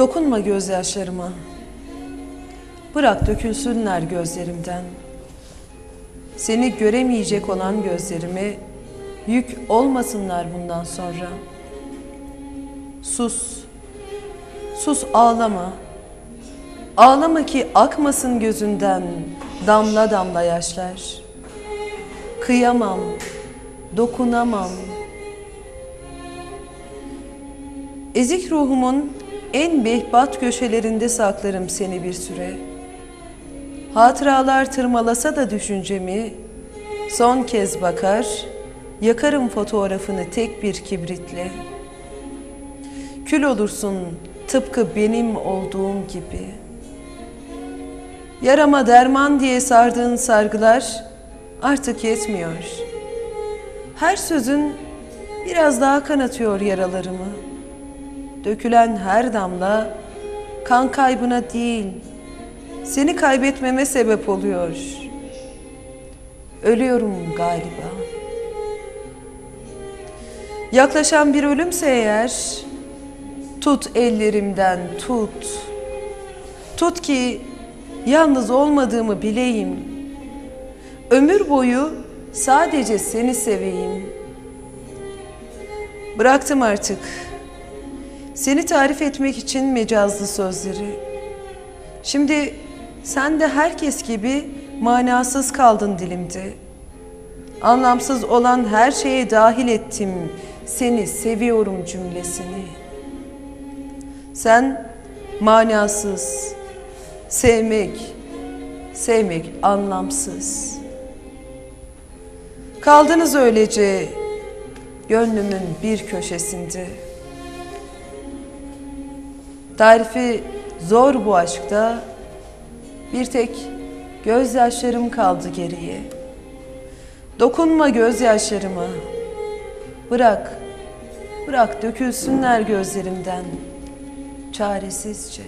Dokunma gözyaşlarıma. Bırak dökülsünler gözlerimden. Seni göremeyecek olan gözlerimi yük olmasınlar bundan sonra. Sus. Sus ağlama. Ağlama ki akmasın gözünden damla damla yaşlar. Kıyamam, dokunamam. Ezik ruhumun en behbat köşelerinde saklarım seni bir süre. Hatıralar tırmalasa da düşüncemi, son kez bakar, yakarım fotoğrafını tek bir kibritle. Kül olursun tıpkı benim olduğum gibi. Yarama derman diye sardığın sargılar artık yetmiyor. Her sözün biraz daha kanatıyor yaralarımı. Dökülen her damla kan kaybına değil, seni kaybetmeme sebep oluyor. Ölüyorum galiba. Yaklaşan bir ölümse eğer, tut ellerimden tut. Tut ki yalnız olmadığımı bileyim. Ömür boyu sadece seni seveyim. Bıraktım artık. Seni tarif etmek için mecazlı sözleri. Şimdi sen de herkes gibi manasız kaldın dilimde. Anlamsız olan her şeye dahil ettim seni seviyorum cümlesini. Sen manasız, sevmek, sevmek anlamsız. Kaldınız öylece gönlümün bir köşesinde. Tarifi zor bu aşkta bir tek gözyaşlarım kaldı geriye. Dokunma gözyaşlarıma. Bırak, bırak dökülsünler gözlerimden çaresizce.